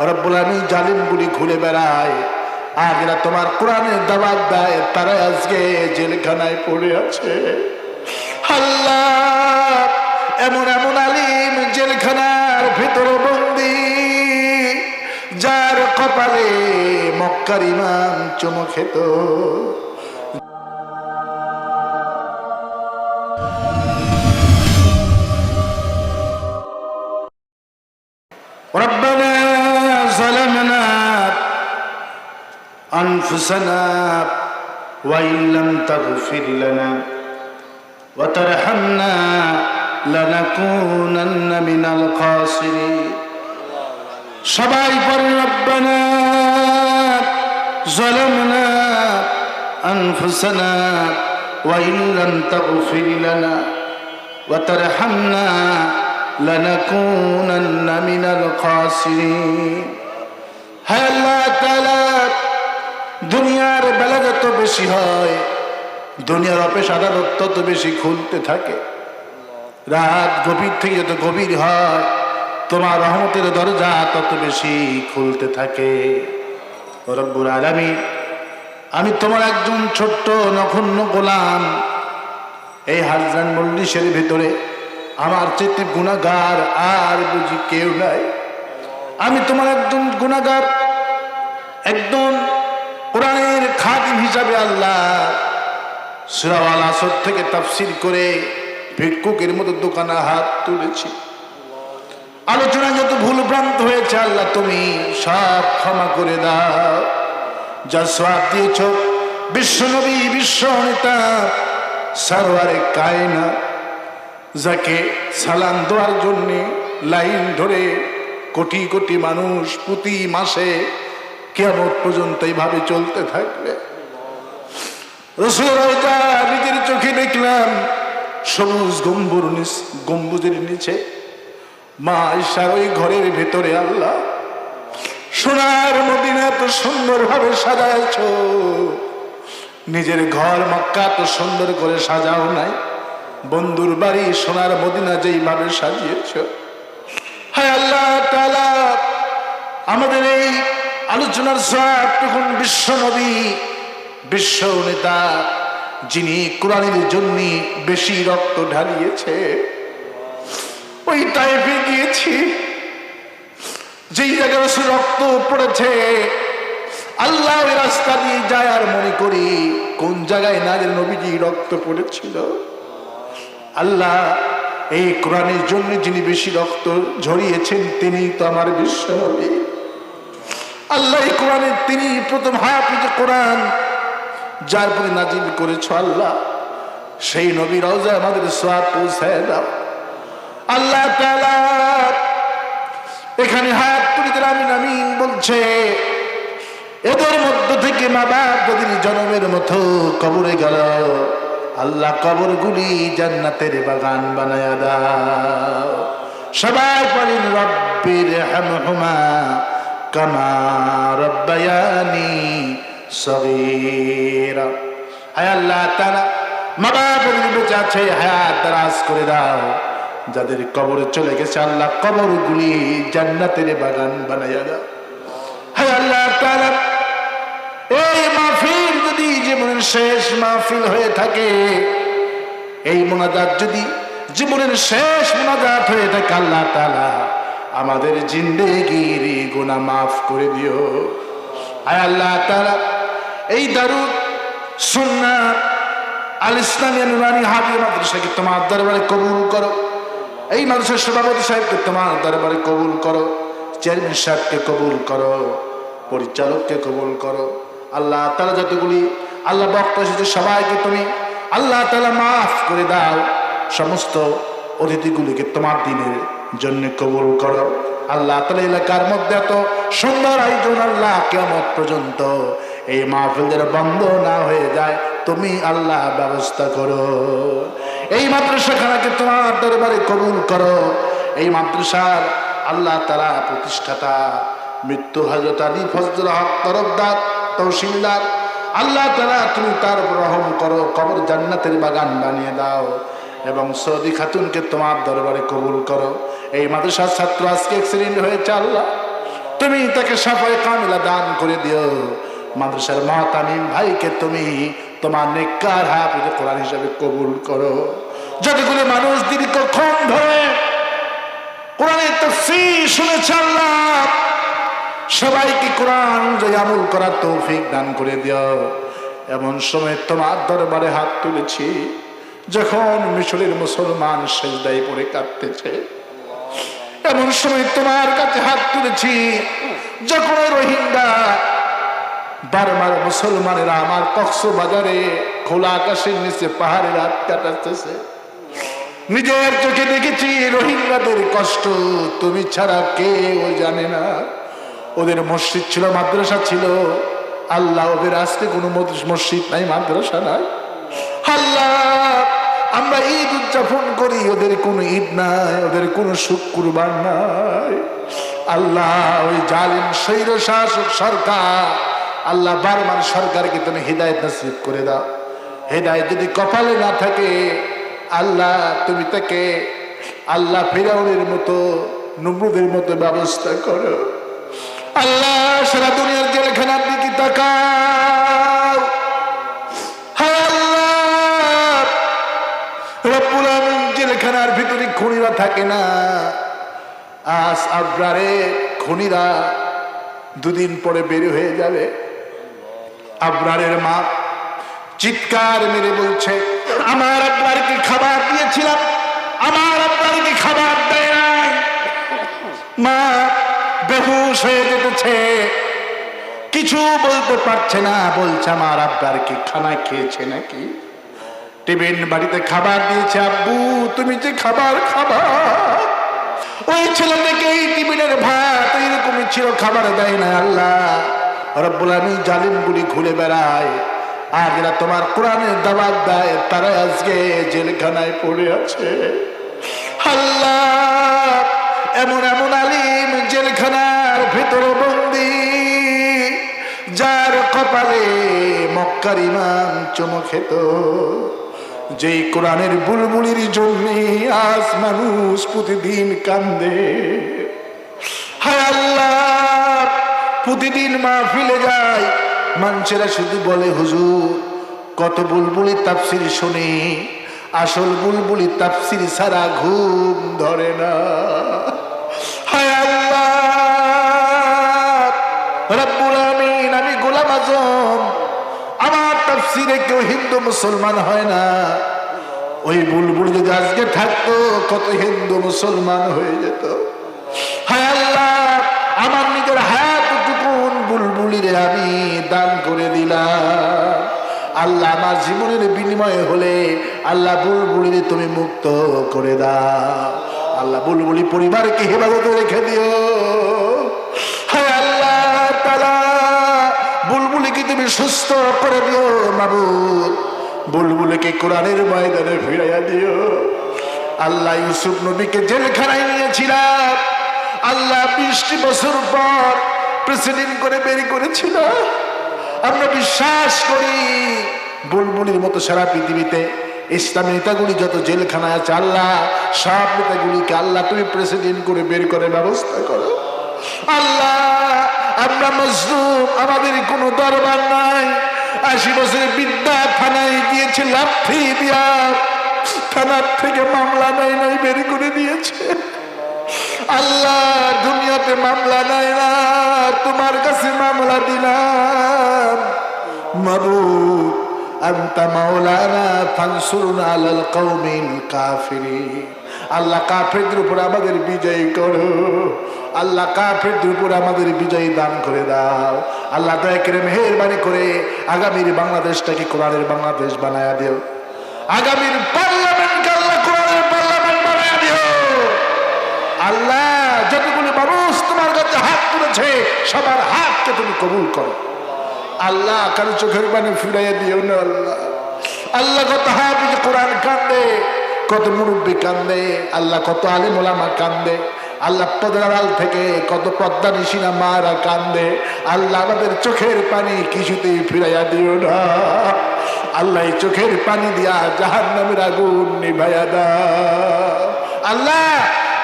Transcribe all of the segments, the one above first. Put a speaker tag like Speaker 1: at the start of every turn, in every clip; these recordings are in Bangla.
Speaker 1: রব্বুল আমি জালিমগুলি ঘুরে বেড়ায়। আগেরা তোমার কোরআনের দাবাত দেয় তারা আজকে জেলখানায় পড়ে আছে। আল্লাহ, এমন এমন আলিম জেলখানার ভেতর বন্দি, যার কপালে মক্কার ইমাম চুমো খেত। أنفسنا وإن لم تغفر لنا وترحمنا لنكونن من الخاسرين সবাই পড়ে রব্বানা ظلمنا أنفسنا وإن لم تغفر لنا وترحمنا لنكونن من الخاسرين হ্যাঁ আল্লাহ তাআলা দুনিয়ার বেলা যত বেশি হয়, দুনিয়ার অফিস আদালত তত বেশি খুলতে থাকে। রাত গভীর থেকে যত গভীর হয়, তোমার রহমতের দরজা তত বেশি খুলতে থাকে। ও রব্বুল আমি তোমার একজন ছোট্ট নখন্য গোলাম। এই হারজান মল্লিশের ভিতরে আমার চেতে গুণাগার আর বুঝি কেউ নাই। আমি তোমার একজন গুণাগার, একদম কোরআনের খাদিম হিসাবে আল্লাহ সুরাওয়াল আসর থেকে তাফসির করে ভিক্ষুকের মতো দোকানে হাত তুলেছি। আলোচনা যত ভুল ভ্রান্ত হয়েছে, আল্লাহ তুমি সব ক্ষমা করে দাও। যা সব দিয়েছ বিশ্বনবী বিশ্ব নেতা, সারোয়ারে কায়না, যাকে সালাম দেওয়ার জন্যে লাইন ধরে কোটি কোটি মানুষ প্রতি মাসে কেমন পর্যন্ত এইভাবে চলতে থাকবে। নিজের চোখে দেখলাম, সবুজ গম্বুর গম্বুজের নিচে। মা ঈশার ওই ঘরের ভেতরে আল্লাহ। সোনার মদিনা এত সুন্দর ভাবে সাজাইছ নিজের ঘর মক্কা তো সুন্দর করে সাজাও নাই। বন্ধুর বাড়ি সোনার মদিনা যেইভাবে সাজিয়েছ। হায় আল্লাহ তাআলা, আমাদের এই আলোচনার সব তখন বিশ্ব নবী, বিশ্ব নেতা, যিনি কোরআনের জন্য বেশি রক্ত ঢালিয়েছে। ওই টাইপে গিয়েছি, যেই জায়গায় রক্ত পড়েছে আল্লাহ রাস্তা দিয়ে যায় আর মনে করি কোন জায়গায় নাগের নবীজি রক্ত পড়েছিল। আল্লাহ, এই কোরআনের জন্য যিনি বেশি রক্ত ঝরিয়েছেন তিনি তো আমার বিশ্ব নবী। আল্লাহ কোরআনের তিনি প্রথম হাফিজ কোরআন। যার প্রতি নাজিল করেছ আল্লাহ। সেই নবী রওজা আমাদের সোয়াব পৌঁছায় দাও। আল্লাহ এখানে হায়াত তুলিদের আমিন আমিন বলছে, এদের মধ্য থেকে মা বাপ যদি জনমের মতো কবরে গেল, আল্লাহ কবরগুলি জান্নাতের বাগান বানায় দাও। সবাই বলেন রব্বির হামহুমা যাদের কবরে চলে গেছে, আল্লাহ কবরগুলি জান্নাতের বাগান বানাইয়া দাও। হায় আল্লাহ এই মাহফিল যদি জীবনের শেষ মাহফিল হয়ে থাকে, এই মোনাজাত যদি জীবনের শেষ মোনাজাত হয়ে থাকে, আল্লাহ তাআলা আমাদের জিন্দেগির গুনাহ মাফ করে দিও। আয় আল্লাহ তারা এই দারুদ সুন্নাত আল ইসলামিয়া নুরানি হাবিব মাদ্রাসাকে তোমার দরবারে কবুল করো। এই মানুষের সভাপতি সাহেবকে তোমার দরবারে কবুল করো। চেয়ারম্যান সাহেবকে কবুল করো। পরিচালককে কবুল করো। আল্লাহ তালা যতগুলি আল্লাহ বক্তা এসেছে, সবাইকে তুমি আল্লাহ তালা মাফ করে দাও। সমস্ত অতিথিগুলিকে তোমার দিনের জন্য কবুল করো। আল্লাহ তালা এলাকার মধ্যে এত সুন্দর আয়োজন আল্লাহ কেমন পর্যন্ত এই মাহফিলদের বন্ধ না হয়ে যায়, তুমি আল্লাহ ব্যবস্থা করো। এই মাদ্রাসাখানাকে তোমার দরবারে কবুল করো। এই মাদ্রাসার আল্লাহ তালা প্রতিষ্ঠাতা মৃত্যু হজরত আলী ফজল হক তরফদার, তহসিলদার, আল্লাহ তালা তুমি তার রহম করো, কবর জান্নাতের বাগান বানিয়ে দাও। এবং সৌদি খাতুনকে তোমার দরবারে কবুল করো। এই মাদ্রাসার ছাত্র আজকে অ্যাক্সিডেন্ট হয়েছে, আল্লাহ। তুমি তাকে সাফাই কামিলা দান করে দিও। মাদ্রাসার মহাতামিম ভাইকে তুমি তোমার নেককার হাফিজে কোরআন হিসাবে কবুল করো। যতগুলি মানুষ দীর্ঘক্ষণ ধরে কোরআনের তফসির শুনেছে, আল্লাহ। সবাইকে কোরআন অনুযায়ী আমল করার তৌফিক দান করে দিও। এমন সময় তোমার দরবারে হাত তুলেছি। যখন মিশরের মুসলমান সেজদাই পড়ে কাঁদতেছে, এমন সময় তোমার কাছে হাত তুলেছি। যখন রোহিঙ্গা বারবার মুসলমানেরা আমার কক্সবাজারে খোলা আকাশের নিচে পাহাড়ে রাত কাটাতেছে। নিজের চোখে দেখেছি রোহিঙ্গাদের কষ্ট। তুমি ছাড়া কেউ জানে না। ওদের মসজিদ ছিল, মাদ্রাসা ছিল। আল্লাহ ওদের আজকে কোনো মসজিদ নাই, মাদ্রাসা নাই। আল্লাহ আমরা ঈদ উদযাপন করি, ওদের কোনো ঈদ নাই, ওদের কোনো শুক্রবার নাই। আল্লাহ ওই জালিম শৈর শাসক সরকার, আল্লাহ বারবার সরকারকে তুমি হৃদায়ত নসিব করে দাও। হৃদায়ত যদি কপালে না থাকে, আল্লাহ তুমি তাকে আল্লাহ ফেরাউনের মতো, নমরুদের মতো ব্যবস্থা করো। আল্লাহ সারা দুনিয়ার জেলখানার দিকে তাকাও। জেলখানার ভিতরে খুনিরা থাকে না। আজ আবরারে খুনিরা দুদিন পরে বের হয়ে যাবে। আবরারের মা চিৎকার মেরে বলছে, আমার আব্বারকে খাবার দিয়েছিলাম। আমার আব্বারকে খাবার দেয় নাই। মা বেহুশ হয়ে যেতেছে। কিছু বলতে পারছে না। বলছে, আমার আব্বার কি খানা খেয়েছে নাকি? টিফিন বাড়িতে খাবার দিয়েছে আব্বু, তুমি যে খাবার খাবার ওই ছেলেটাকে এই টিফিনের ভাত এইরকমই ছিল, খাবার দেয় না আল্লাহ। রব্বুল আমি জালিমগুলি ঘুরে বেড়ায়। আর যারা তোমার কোরআনের দাবাত দেয়, তারা আজকে জেলখানায় পড়ে আছে। আল্লাহ, এমন এমন আলিম জেলখানার ভেতরে বন্দি, যার কপালে মক্কার ইমাম চুমো খেত। যেই কোরআনের বুলবুলির জন্য আজ মানুষ প্রতিদিন কান্দে। হায় আল্লাহ, প্রতিদিন মা ফিলে যায়। মানুষেরা শুধু বলে, হুজুর, কত বুলবুলি তাফসির শুনি। আসল বুলবুলি তাফসির সারা ঘুম ধরে না। হায় আল্লাহ তাফসিরে কেউ হিন্দু মুসলমান হয় না। ওই বুলবুল যদি আজকে থাকতো, কত হিন্দু মুসলমান হয়ে যেত। হায় আল্লাহ, আমার নিজের হায়াত টুকুন বুলবুলিরে আমি দান করে দিলাম। আল্লাহ আমার জীবনের বিনিময়ে হলে আল্লাহ বুলবুলিরে তুমি মুক্ত করে দাও। আল্লাহ বুলবুলি পরিবারকে হেফাজতে রেখে দিও। বুলবুলিকে তুমি সুস্থ করে দিও মাবুদ বুলবুলিকে কোরআনের ময়দানে ফিরাইয়া দিও? আল্লাহ ইউসুফ নবীকে জেলখানায় নিয়েছিলাম। আল্লাহ বিশটি বছর পর প্রেসিডেন্ট করে বের করেছিল। আমরা বিশ্বাস করি বুলবুলির মতো সারা পৃথিবীতে ইসলাম নেতাগুলি যত জেলখানায় আছে, আল্লাহ সব নেতাগুলিকে আল্লাহ তুমি প্রেসিডেন্ট করে বের করে ব্যবস্থা করো। আল্লাহ আমরা মজলুম, আমাদের কোনো দরবার নাই। আশি বছরের বিদ্যা থানায় গিয়েছে লাফি দিয়া। থানার থেকে মামলা নাই নাই, বের করে দিয়েছে। আল্লাহ, দুনিয়াতে মামলা নাই না, তোমার কাছে মামলা দিলাম। মাবুদ আন্তা মাওলানা, ফানসুরনা আলাল কওমিল কাফিরিন। আল্লাহ কাফেরদের উপর আমাদের বিজয় করো। আল্লাহ কাফেরদের উপর আমাদের বিজয় দান করে দাও। আল্লাহ দয়া করে মেহরবানি করে আগামীর বাংলাদেশটাকে কোরআনের বাংলাদেশ বানায়া দিও। আগামীর পার্লামেন্টকে আল্লাহ কোরআনের পার্লামেন্ট বানায়া দিও। আল্লাহ, যতগুলো মানুষ তোমার কাছে হাত তুলেছে, সবার হাতকে তুমি কবুল করো। আল্লাহ কারও চোখের পানি ফিরাইয়া দিও না আল্লাহ। আল্লাহ কত হাফিজ কোরআন কান্দে, কত মুরব্বী কান্দে, আল্লাহ কত আলিম ওলামা কান্দে, আল্লাহ পদরাল থেকে কত পদ্মা নিশিনা মারা কান্দে, আল্লাহ আমাদের চোখের পানি কিছুতেই ফিরাইয়া দিও না। আল্লাহ চোখের পানি দিয়া জাহান নামের আগুন নিভাইয়া দা আল্লাহ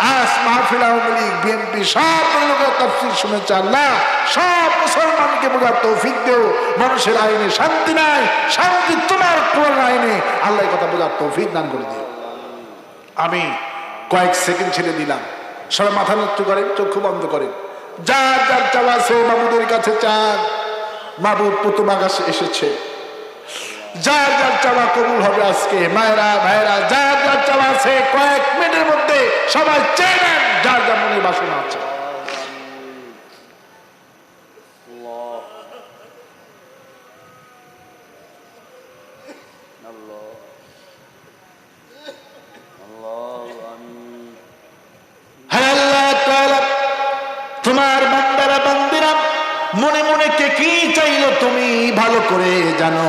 Speaker 1: আজ মাহফিল আওয়ামী লীগ, বিএনপি, সব লোকের তফসিল শুনেছে আল্লাহ। সব মুসলমানকে বোঝার তৌফিক দেও। মানুষের আইনে শান্তি নাই, শান্তি তোমার কোরআন আইনে। আল্লাহ কথা বোঝার তৌফিক দান করে দিও। আমি কয়েক সেকেন্ড ছেড়ে দিলাম। সবাই মাথা নষ্ট করেন, চক্ষু বন্ধ করেন। যার যার চাওয়া আছে বাবুদের কাছে চান। মাবুদ পুতুম আকাশে এসেছে। যার যার চাওয়া কবুল হবে আজকে। মায়েরা ভাইরা যার যার চাওয়া আছে। কয়েক মিনিটের মধ্যে সবাই চেয়ে যার যার মনে বাসনা আছে। তোমার বান্দারা, বান্দিরা, মনে মনে কে কি চাইলো তুমি ভালো করে জানো?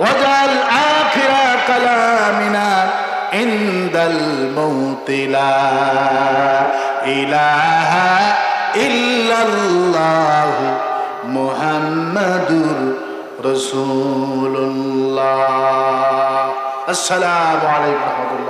Speaker 1: ওয়াজাল আখিরা কালামিনা ইনদাল মৌতিলা। ইলাহা ইল্লাল্লাহ মুহাম্মাদুর রাসূলুল্লাহ। আসসালামু আলাইকুম